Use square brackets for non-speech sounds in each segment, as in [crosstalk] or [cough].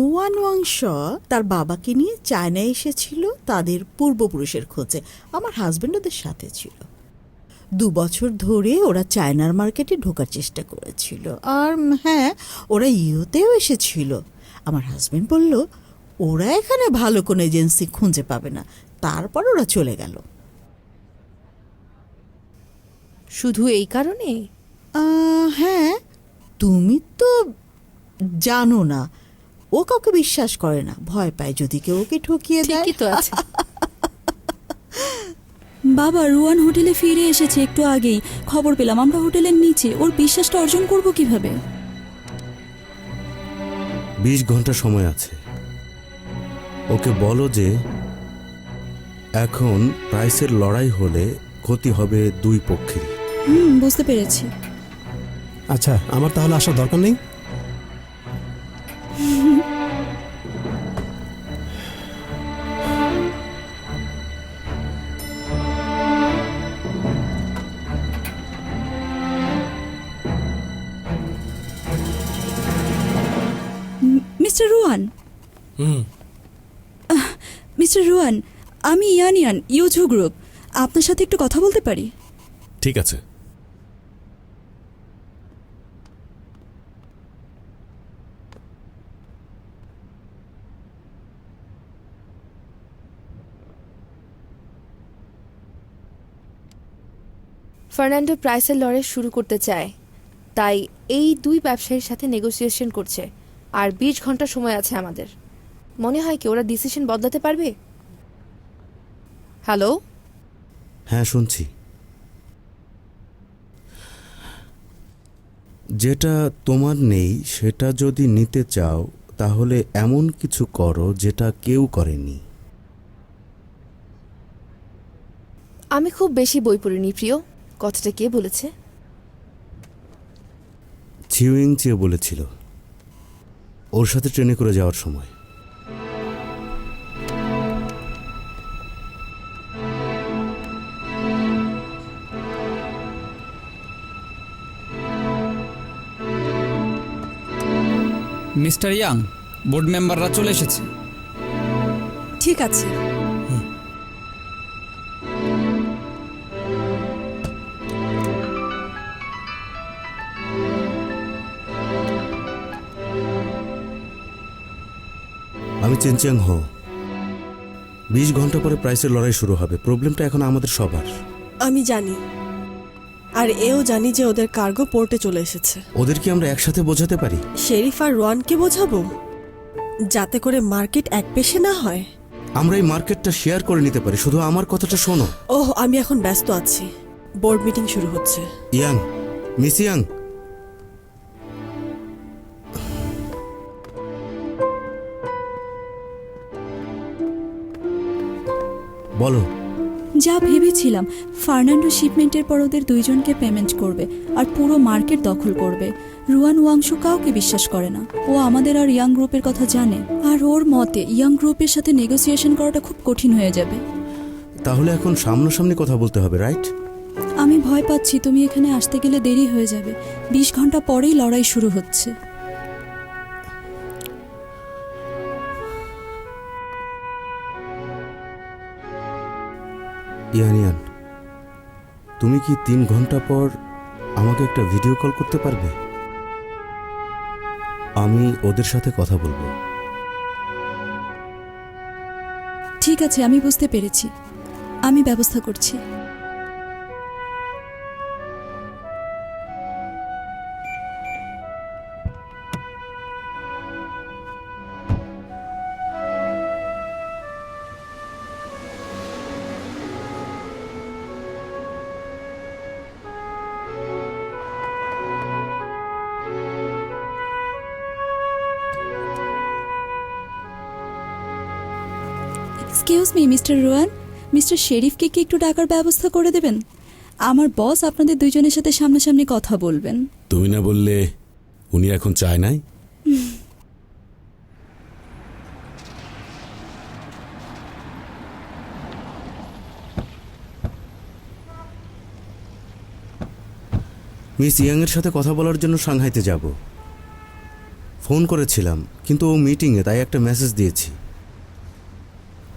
রুয়ান ওয়াংশ তার বাবাকে নিয়ে চায়নায় এসেছিল তাদের পূর্বপুরুষের খোঁজে। আমার হাজব্যান্ড ওদের সাথে ছিল। দু বছর ধরে ওরা চায়নার মার্কেটে ঢোকার চেষ্টা করেছিল। আর হ্যাঁ ওরা ইউতেও এসেছিল। আমার হাজব্যান্ড বলল ওরা এখানে ভালো কোনো এজেন্সি খুঁজে পাবে না। তারপর ওরা চলে গেল। শুধু এই কারণে? হ্যাঁ তুমি তো জানো না। ও কাউকে বিশ্বাস করে না। ভয় পায় যদি কেউ ওকে ঠকিয়ে দেয়। ঠিকই তো আছে। [laughs] বাবা রুয়ান হোটেলে ফিরে এসেছে একটু আগেই। খবর পেলাম আমরা হোটেলের নিচে। ওর বিশ্বাসটা অর্জন করব কীভাবে? বিশ ঘণ্টা সময় আছে। ওকে বলো যে এখন প্রাইসের লড়াই হলে ক্ষতি হবে দুই পক্ষেরই। হুম বুঝতে পেরেছি। আচ্ছা আমার তাহলে আসার দরকার নেই? মিস্টার রুয়ান আমি ইয়ান ইয়ান ইউজু গ্রুপ। আপনার সাথে একটু কথা বলতে পারি? ঠিক আছে। ফার্নান্ডো প্রাইসের লড়াই শুরু করতে চায়। তাই এই দুই ব্যবসায়ীর সাথে নেগোসিয়েশন করছে। আর বিশ ঘণ্টা সময় আছে আমাদের। মনে হয় কি ওরা ডিসিশন বদলাতে পারবে? হ্যালো হ্যাঁ শুনছি। যেটা তোমার নেই সেটা যদি নিতে চাও তাহলে এমন কিছু করো যেটা কেউ করেনি। আমি খুব বেশি বই পড়িনি প্রিয়। কথাটা কে বলেছে? ছিউইং চেয়ে বলেছিল। ওর সাথে ট্রেনে করে যাওয়ার সময়। মিস্টার ইয়াং বোর্ড মেম্বাররা চলে এসেছে। ঠিক আছে। আমি চেনচিয়াং হো। বিশ ঘণ্টা পরে প্রাইসের লড়াই শুরু হবে। প্রবলেমটা এখন আমাদের সবার। আমি জানি। আর এও জানি যে ওদের কার্গো পোর্টে চলে এসেছে। ওদের কি আমরা একসাথে বোঝাতে পারি? শেরিফ আর রোয়ানকে বোঝাবো? যাতে করে মার্কেট এক পেশে না হয়। আমরা এই মার্কেটটা শেয়ার করে নিতে পারি। শুধু আমার কথাটা শোনো। ওহ আমি এখন ব্যস্ত আছি। বোর্ড মিটিং শুরু হচ্ছে। Yang miss Yang. বলো। যা ভেবেছিলাম ফার্নান্ডো শিপমেন্টের পর ওদের দুইজনকে পেমেন্ট করবে আর পুরো মার্কেট দখল করবে। রুয়ান ওয়াংশু কাউকে বিশ্বাস করে না। ও আমাদের আর ইয়াং গ্রুপের কথা জানে। আর ওর মতে ইয়াং গ্রুপের সাথে নেগোসিয়েশন করাটা খুব কঠিন হয়ে যাবে। তাহলে এখন সামনাসামনি কথা বলতে হবে রাইট আমি ভয় পাচ্ছি তুমি এখানে আসতে গেলে দেরি হয়ে যাবে। বিশ ঘণ্টা পরেই লড়াই শুরু হচ্ছে। ইয়ান ইয়ান তুমি কি তিন ঘণ্টা পর আমাকে একটা ভিডিও কল করতে পারবে? আমি ওদের সাথে কথা বলব। ঠিক আছে, আমি বুঝতে পেরেছি। আমি ব্যবস্থা করছি। মিস্টার রোয়ান, মিস্টার শেরিফকে কি একটু টাকার ব্যবস্থা করে দেবেন? আমার বস আপনাদের দুইজনের সাথে সামনাসামনি কথা বলবেন। তুমি না বললে উনি এখন চায় নাই? মিস ইয়াংয়ের সাথে কথা বলার জন্য সাংহাইতে যাব। ফোন করেছিলাম, কিন্তু ও মিটিংয়ে তাই একটা মেসেজ দিয়েছি।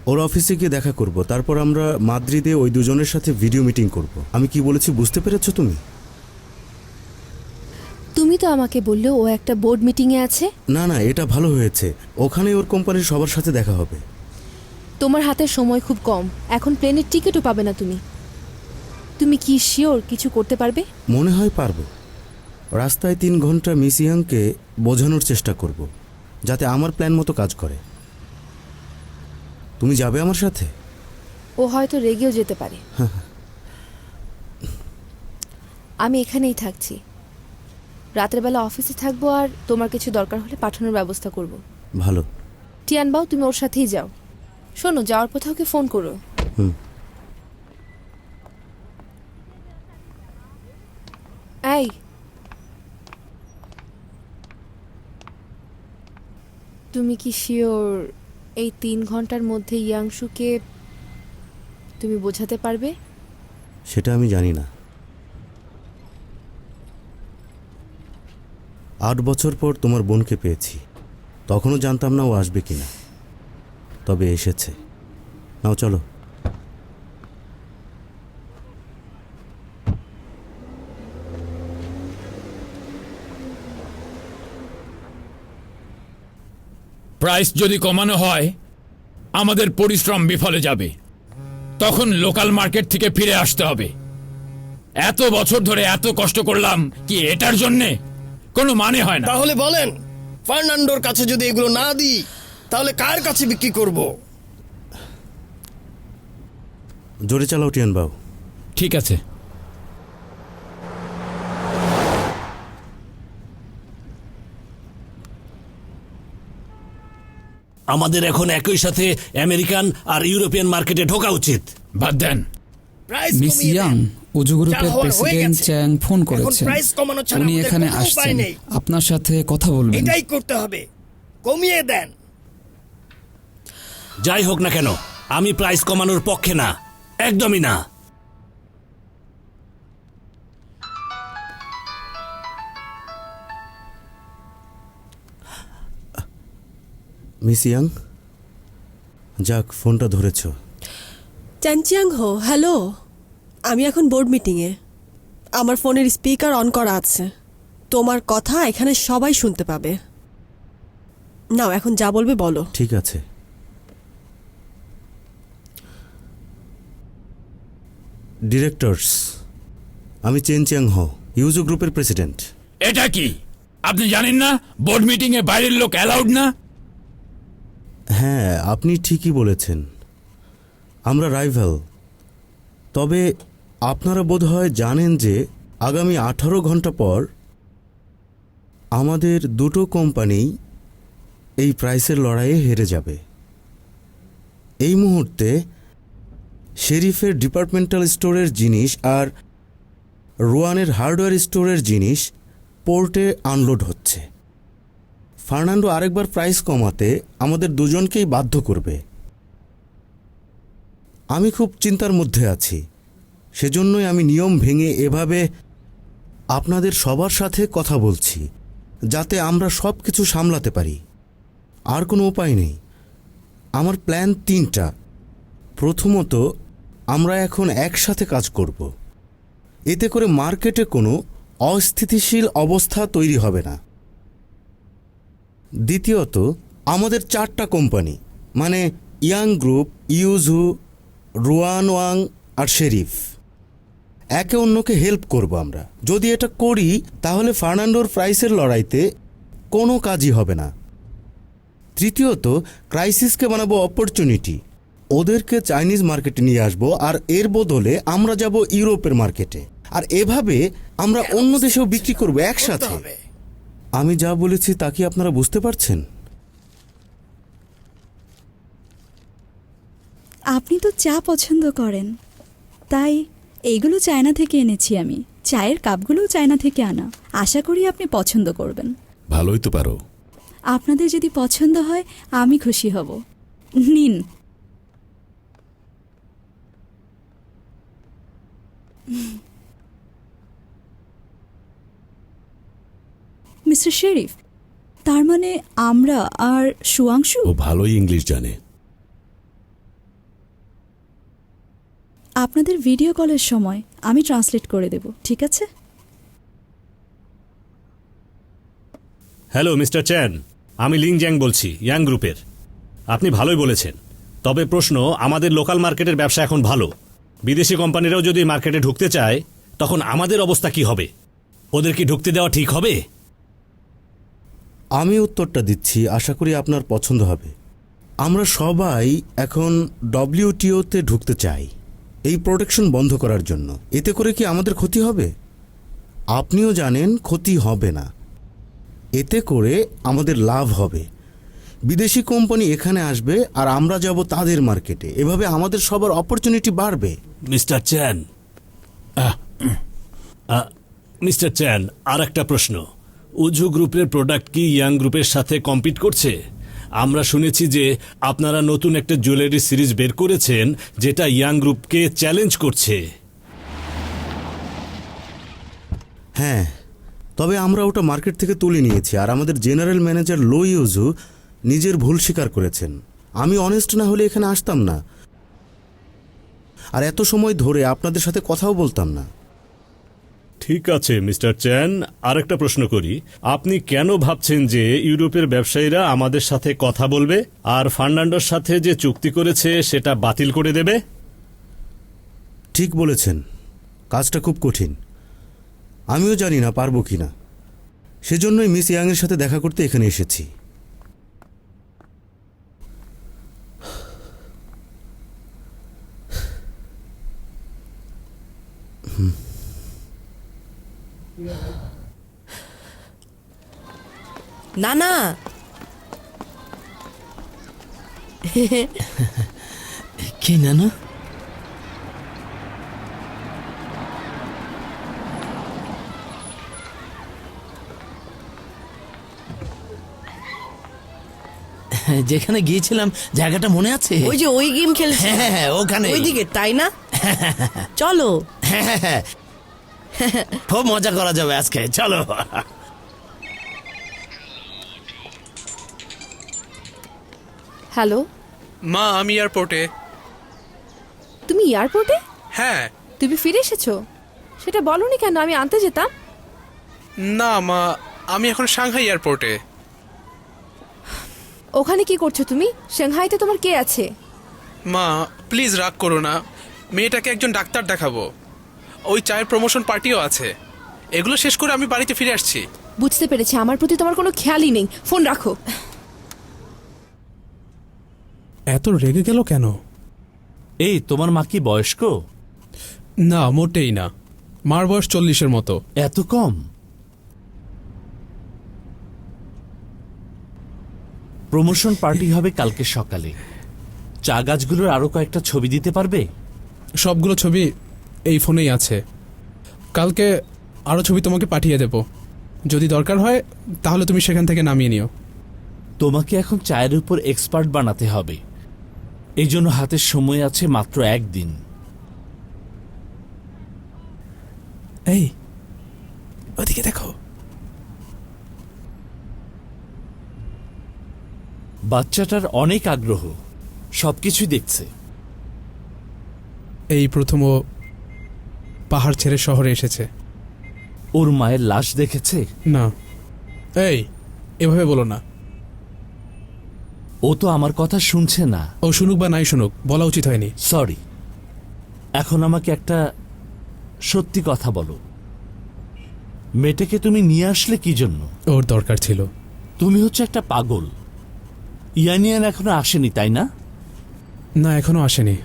ওর অফিসে গিয়ে দেখা করব তারপর আমরা মাদ্রিদে ওই দুজনের সাথে ভিডিও মিটিং করব। আমি কি বলেছি বুঝতে পেরেছ তুমি? তুমি তো আমাকে বললে ও একটা বোর্ড মিটিংয়ে আছে। না না এটা ভালো হয়েছে। ওখানে ওর কোম্পানির সবার সাথে দেখা হবে। তোমার হাতে সময় খুব কম। এখন প্লেনের টিকিটও পাবে না তুমি। তুমি কি শিওর কিছু করতে পারবে? মনে হয় পারব। রাস্তায় তিন ঘণ্টা মিস ইয়াংকে বোঝানোর চেষ্টা করব যাতে আমার প্ল্যান মতো কাজ করে। তুমি যাবে আমার সাথে? ও হয়তো রেগেও যেতে পারে। আমি এখানেই থাকছি। রাতের বেলা অফিসে থাকব আর তোমার কিছু দরকার হলে পাঠানোর ব্যবস্থা করব। ভালো। টিয়ানবাও তুমি ওর সাথেই যাও। শোনো যাওয়ার পথে ওকে ফোন করো। হুম। এই। তুমি কি শিওর এই তিন ঘণ্টার মধ্যে ইয়াংশুকে তুমি বোঝাতে পারবে? সেটা আমি জানি না। আট বছর পর তোমার বোনকে পেয়েছি। তখনও জানতাম না ও আসবে কিনা। তবে এসেছে। নাও, চলো। প্রাইস যদি কমানো হয় আমাদের পরিশ্রম বিফলে যাবে। তখন লোকাল মার্কেট থেকে ফিরে আসতে হবে। এত বছর ধরে এত কষ্ট করলাম কি এটার জন্যে? কোনো মানে হয় না। তাহলে বলেন ফার্নান্ডোর কাছে যদি এগুলো না দিই তাহলে কার কাছে বিক্রি করব? জোরে চালাও টিয়ান বাবু ঠিক আছে। আমাদের এখন একই সাথে আমেরিকান আর ইউরোপিয়ান মার্কেটে ঢোকা উচিত। বাদ দেন। প্রাইস মিস ইয়াং উজু গ্রুপের প্রেসিডেন্ট চ্যাং ফোন করেছেন। কমানো উনি এখানে আসছেন। আপনার সাথে কথা বলবেন। এটাই করতে হবে। কমিয়ে দেন। যাই হোক না কেন আমি প্রাইস কমানোর পক্ষে না একদমই না। মিস ইয়াং যাক ফোনটা ধরেছ। চ্যানচিয়াং হো হ্যালো। আমি এখন বোর্ড মিটিংয়ে। আমার ফোনের স্পিকার অন করা আছে। তোমার কথা এখানে সবাই শুনতে পাবে। নাও এখন যা বলবে বলো। ঠিক আছে। ডিরেক্টরস আমি চেন চিয়াং হ ইউজো গ্রুপের প্রেসিডেন্ট। এটা কি? আপনি জানেন না? বোর্ড মিটিং এ বাইরের লোক অ্যালাউড না? হ্যাঁ আপনি ঠিকই বলেছেন। আমরা রাইভাল তবে আপনারা বোধহয় জানেন যে আগামী আঠারো ঘণ্টা পর আমাদের দুটো কোম্পানি এই প্রাইসের লড়াইয়ে হেরে যাবে। এই মুহূর্তে শেরিফের ডিপার্টমেন্টাল স্টোরের জিনিস আর রোয়ানের হার্ডওয়্যার স্টোরের জিনিস পোর্টে আনলোড হচ্ছে। ফার্নান্ডো আরেকবার প্রাইস কমাতে আমাদের দুজনকেই বাধ্য করবে। আমি খুব চিন্তার মধ্যে আছি। সেজন্যই আমি নিয়ম ভেঙে এভাবে আপনাদের সবার সাথে কথা বলছি, যাতে আমরা সব কিছু সামলাতে পারি। আর কোনো উপায় নেই। আমার প্ল্যান তিনটা। প্রথমত, আমরা এখন একসাথে কাজ করব। এতে করে মার্কেটে কোনো অস্থিতিশীল অবস্থা তৈরি হবে না। দ্বিতীয়ত, আমাদের চারটা কোম্পানি মানে Yang group, Yuju Ruan Wang আর শেরিফ। একে অন্যকে হেল্প করব আমরা। যদি এটা করি, তাহলে ফার্নান্ডোর প্রাইসের লড়াইতে কোনো কাজই হবে না। তৃতীয়ত, ক্রাইসিসকে বানাবো অপরচুনিটি। ওদেরকে চাইনিজ মার্কেটে নিয়ে আসব, আর এর বদলে আমরা যাব ইউরোপের মার্কেটে। আর এভাবে আমরা অন্য দেশেও বিক্রি করব একসাথে। আমি যা বলেছি তা কি আপনারা বুঝতে পারছেন? আপনি তো চা পছন্দ করেন। তাই এইগুলো চায়না থেকে এনেছি আমি। চায়ের কাপগুলোও চায়না থেকে আনা। আশা করি আপনি পছন্দ করবেন। ভালোই তো পারো। আপনাদের যদি পছন্দ হয় আমি খুশি হব। নিন। মিস্টার শেরিফ তার মানে আমরা আর সুয়াংশু? ও ভালোই ইংলিশ জানে। আপনাদের ভিডিও কলের সময় আমি ট্রান্সলেট করে দেব ঠিক আছে? হ্যালো মিস্টার চ্যান আমি লিং জ্যাং বলছি ইয়াং গ্রুপের। আপনি ভালোই বলেছেন তবে প্রশ্ন আমাদের লোকাল মার্কেটের ব্যবসা এখন ভালো। বিদেশি কোম্পানিরাও যদি মার্কেটে ঢুকতে চায় তখন আমাদের অবস্থা কি হবে? ওদের কি ঢুকতে দেওয়া ঠিক হবে? আমি উত্তরটা দিচ্ছি, আশা করি আপনার পছন্দ হবে। আমরা সবাই এখন ডব্লিউটিওতে ঢুকতে চাই, এই প্রোটেকশন বন্ধ করার জন্য। এতে করে কি আমাদের ক্ষতি হবে? আপনিও জানেন, ক্ষতি হবে না। এতে করে আমাদের লাভ হবে। বিদেশি কোম্পানি এখানে আসবে আর আমরা যাব তাদের মার্কেটে। এভাবে আমাদের সবার অপরচুনিটি বাড়বে। মিস্টার চ্যান মিস্টার চ্যান আর একটা প্রশ্ন। উজু গ্রুপের প্রোডাক্ট কি ইয়াং গ্রুপের সাথে কম্পিট করছে? আমরা শুনেছি যে আপনারা নতুন একটা জুয়েলারি সিরিজ বের করেছেন, যেটা ইয়াং গ্রুপকে চ্যালেঞ্জ করছে। হ্যাঁ তবে আমরা ওটা মার্কেট থেকে তুলে নিয়েছি আর আমাদের জেনারেল ম্যানেজার লো ইউজু নিজের ভুল স্বীকার করেছেন। আমি অনেস্ট না হলে এখানে আসতাম না। আর এত সময় ধরে আপনাদের সাথে কথাও বলতাম না। ঠিক আছে, মিস্টার চ্যান। আরেকটা প্রশ্ন করি। আপনি কেন ভাবছেন যে ইউরোপের ব্যবসায়ীরা আমাদের সাথে কথা বলবে আর ফার্নান্ডোর সাথে যে চুক্তি করেছে সেটা বাতিল করে দেবে? ঠিক বলেছেন। কাজটা খুব কঠিন। আমিও জানি না পারব কি না সেজন্যই মিস ইয়াংয়ের সাথে দেখা করতে এখানে এসেছি। না না কি না না যেখানে গিয়েছিলাম জায়গাটা মনে আছে? ওই যে ওই গেম খেলছে। হ্যাঁ, হ্যাঁ, ওখানে। ওইদিকে তাই না? [laughs] চলো। হ্যাঁ। [laughs] খুব মজা করা যাবে আজকে চলো। হ্যালো? মা আমি এয়ারপোর্টে। তুমি এয়ারপোর্টে? হ্যাঁ। তুমি ফিরে এসেছ? সেটা বলনি কেন? আমি আনতে যেতাম। না মা আমি এখন সাংহাই এয়ারপোর্টে। ওখানে কি করছ তুমি? সাংহাইতে তোমার কে আছে? মা প্লিজ রাগ করো না। মেয়েটাকে একজন ডাক্তার দেখাবো। ওই চায়ের প্রমোশন পার্টিও আছে। এগুলো শেষ করে আমি বাড়িতে ফিরে আসছি। বুঝতে পেরেছি। আমার প্রতি তোমার কোনো খেয়ালই নেই। ফোন রাখো। এত রেগে গেল কেন? এই তোমার মা কি বয়স্ক? না মোটেই না। মার বয়স চল্লিশের মতো। এত কম? প্রমোশন পার্টি হবে কালকে সকালে। চা গাছগুলোর আরও কয়েকটা ছবি দিতে পারবে? সবগুলো ছবি এই ফোনেই আছে। কালকে আরও ছবি তোমাকে পাঠিয়ে দেব। যদি দরকার হয় তাহলে তুমি সেখান থেকে নামিয়ে নিও। তোমাকে এখন চায়ের উপর এক্সপার্ট বানাতে হবে। এই জন্য হাতের সময় আছে মাত্র একদিন। এই ওদিকে দেখো। বাচ্চাটার অনেক আগ্রহ সবকিছুই দেখছে। এই প্রথম ও পাহাড় ছেড়ে শহরে এসেছে। ওর মায়ের লাশ দেখেছে? না। এই এভাবে বলো না। ও তো আমার কথা শুনছে না। ও শুনুক বা নাই শুনুক বলা উচিত হয়নি। সরি এখন আমাকে একটা সত্যি কথা বলো। মেয়েটাকে তুমি নিয়ে আসলে কি জন্য? ওর দরকার ছিল। তুমি হচ্ছে একটা পাগল। ইয়ানিয়ান এখনও আসেনি তাই না? না এখনও আসেনি।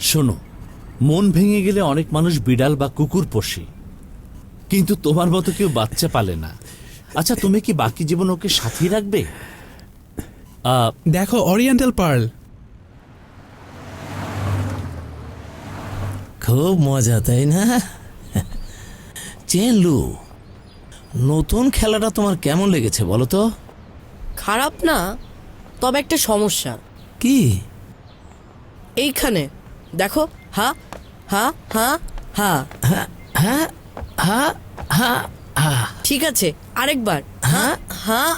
শোনো মন ভেঙে গেলে অনেক মানুষ বিড়াল বা কুকুর পোষে। কিন্তু তোমার মতো কেউ বাচ্চা পালে না। আচ্ছা তুমি কি বাকি জীবন ওকে সাথী রাখবে? দেখো অরিয়েন্টাল পার্ল খুব মজা তাই না? চেনলু নতুন খেলাটা তোমার কেমন লেগেছে বলো তো? খারাপ না তবে একটা সমস্যা। কি? এইখানে দেখো হা হা হা হা। হ্যাঁ হ্যাঁ হ্যাঁ হ্যাঁ ঠিক আছে আরেকবার। হ্যাঁ হ্যাঁ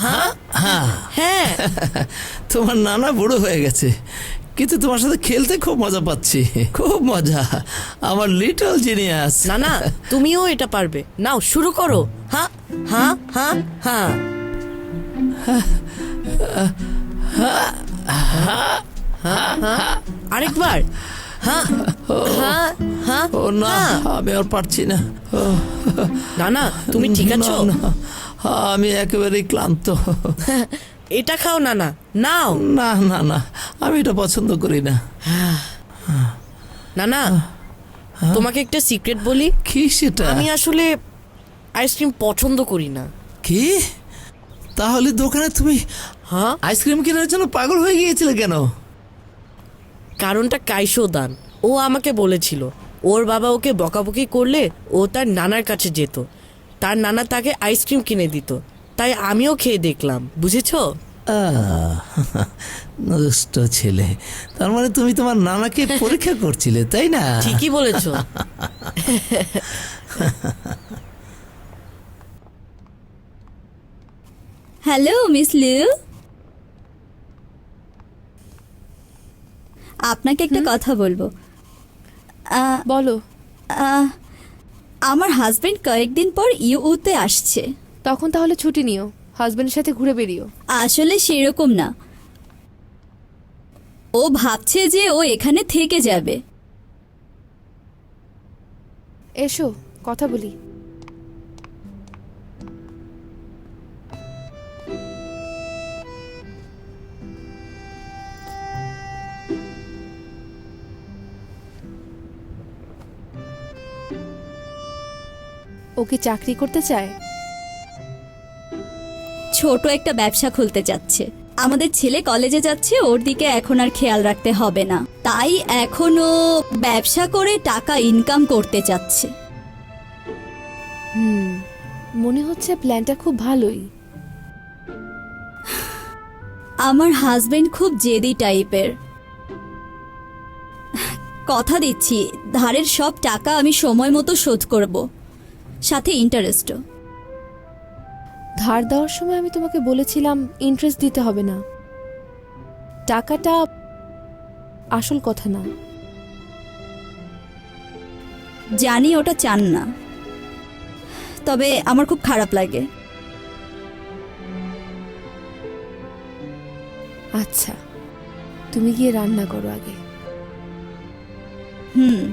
হ্যাঁ হ্যাঁ তোমার নানা বুড়ো হয়ে গেছে কিন্তু তোমার সাথে খেলতে খুব মজা পাচ্ছি। খুব মজা। আমার লিটল জিনিয়াস না না তুমিও এটা পারবে। নাও শুরু করো। হা হা হা হা আরেকবার। হা হা হা। ও না আমি আর পারছি না। না না তুমি ঠিক আছো? না, আমি একেবারেই ক্লান্ত। এটা খাও না না নাও। না না না আমি এটা পছন্দ করি না। না না তোমাকে একটা সিক্রেট বলি। কি সেটা? আমি আসলে আইসক্রিম পছন্দ করি না। কি? তাহলে দোকানে তুমি হ্যাঁ আইসক্রিম কেনার জন্য পাগল হয়ে গিয়েছিলে কেন? কারণটা কাইশো দান। ও আমাকে বলেছিল ওর বাবা ওকে বকাবকি করলে ও তার নানার কাছে যেত। তার নানা তাকে আইসক্রিম কিনে দিত। তাই আমিও খেয়ে দেখলাম বুঝেছ? দুষ্ট ছেলে। তার মানে তুমি তোমার নানাকে পরীক্ষা করছিলে তাই না? ঠিকই বলেছ। Hello miss Liu. আপনাকে একটা কথা বলব। বলো। আমার হাজবেন্ড কয়েকদিন পর ইউতে আসছে। তখন তাহলে ছুটি নিও। হাজবেন্ডের সাথে ঘুরে বেরিও। আসলে সেরকম না। ও ভাবছে যে ও এখানে থেকে যাবে। এসো কথা বলি। ও কি চাকরি করতে চায়? ছোট একটা ব্যবসা খুলতে যাচ্ছে। আমাদের ছেলে কলেজে যাচ্ছে ওর দিকে এখন আর খেয়াল রাখতে হবে না। তাই এখনও ব্যবসা করে টাকা ইনকাম করতে চাচ্ছে হুম মনে হচ্ছে প্ল্যানটা খুব ভালোই। আমার হাজবেন্ড খুব জেদি টাইপের। কথা দিচ্ছি ধারের সব টাকা আমি সময় মতো শোধ করব। সাথে ইন্টারেস্টও ধার দেওয়ার সময় আমি তোমাকে বলেছিলাম ইন্টারেস্ট দিতে হবে না। টাকাটা আসল কথা না। জানি ওটা চান না। তবে আমার খুব খারাপ লাগে। আচ্ছা তুমি গিয়ে রান্না করো আগে। হুম।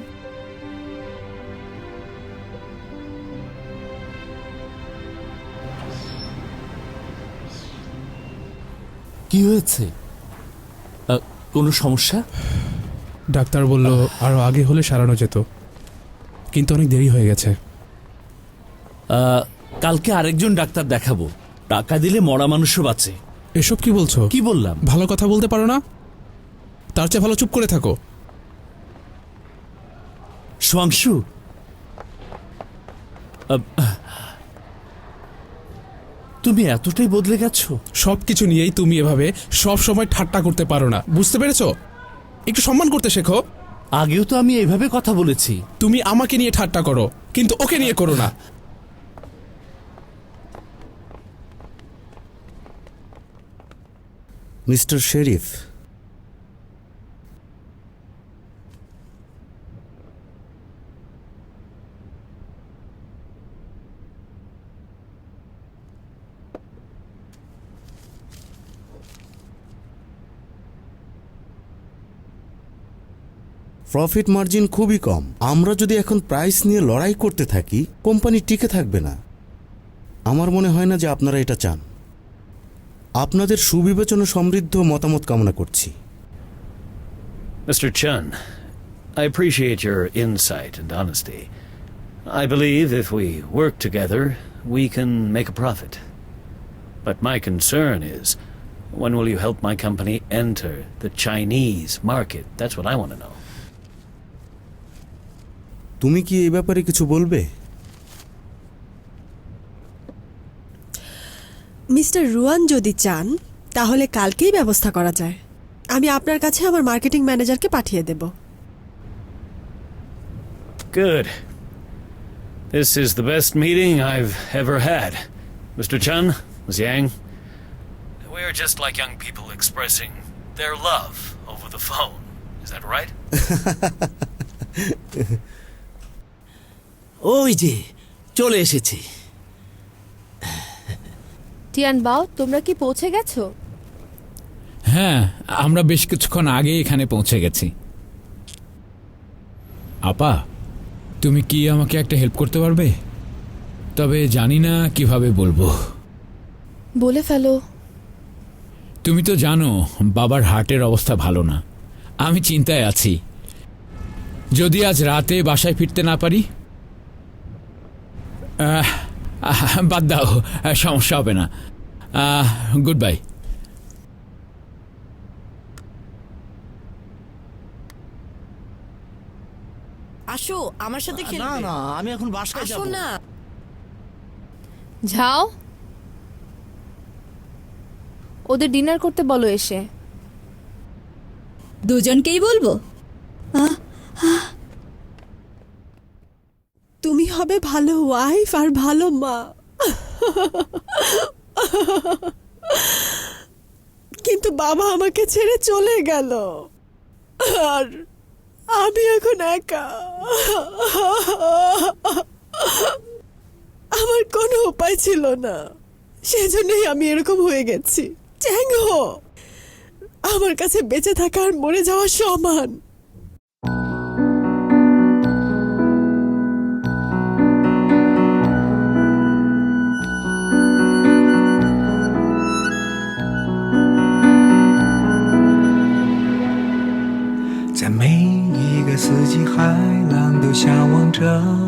কি হয়েছে? আহ, কোনো সমস্যা? ডাক্তার বলল আরও আগে হলে সারানো যেত। কিন্তু অনেক দেরি হয়ে গেছে। আহ, কালকে আরেকজন ডাক্তার দেখাবো। টাকা দিলে মরা মানুষও বাঁচে। এসব কি বলছো? কি বললাম? ভালো কথা বলতে পারো না? তার চেয়ে ভালো চুপ করে থাকো। সোয়াংশু? আহ, তুমি এতটাই বদলে গেছো? সব কিছু নিয়েই তুমি এভাবে সব সময় ঠাট্টা করতে পারো না। বুঝতে পেরেছ? একটু সম্মান করতে শেখো। আগেও তো আমি এইভাবে কথা বলেছি। তুমি আমাকে নিয়ে ঠাট্টা করো কিন্তু ওকে নিয়ে করো না। মিস্টার শেরিফ প্রফিট মার্জিন খুবই কম আমরা যদি এখন প্রাইস নিয়ে লড়াই করতে থাকি কোম্পানি টিকে থাকবে না আমার মনে হয় না যে আপনারা এটা চান আপনাদের সুবিবেচনা সমৃদ্ধ মতামত কামনা করছি Mr. Chun, I appreciate your insight and honesty. I believe if we work together, we can make a profit. But my concern is when will you help my company enter the Chinese market? That's what I want to know. তুমি কি এই ব্যাপারে কিছু বলবে mister রুয়ান যদি চান তাহলে কালকেই ব্যবস্থা করা যায় আমি আপনার কাছে আমার মার্কেটিং ম্যানেজারকে পাঠিয়ে দেব Good. This is the best meeting I've ever had. Mr. Chun, Ms. Yang, we're just like young people expressing their love over the phone. Is that right? ওই যে চলে এসেছি। টিয়ান বাও তোমরা কি পৌঁছে গেছো? হ্যাঁ আমরা বেশ কিছুক্ষণ আগে এখানে পৌঁছে গেছি। আপা তুমি কি আমাকে একটা হেল্প করতে পারবে? তবে জানি না কীভাবে বলব। বলে ফেলো। তুমি তো জানো বাবার হার্টের অবস্থা ভালো না। আমি চিন্তায় আছি। যদি আজ রাতে বাসায় ফিরতে না পারি বাদ দাও সমস্যা হবে না। গুড বাই আসো আমার সাথে না খেলবে। না আমি এখন বাসায় আসো না। যাও। ওদের ডিনার করতে বলো এসে। দুজনকেই বলব? তুমি হবে ভালো ওয়াইফ আর ভালো মা। কিন্তু বাবা আমাকে ছেড়ে চলে গেল। আর আমি এখন একা। আমার কোনো উপায় ছিল না। সেজন্যই আমি এরকম হয়ে গেছি। চ্যাংহো! আমার কাছে বেঁচে থাকা আর মরে যাওয়া সমান। 着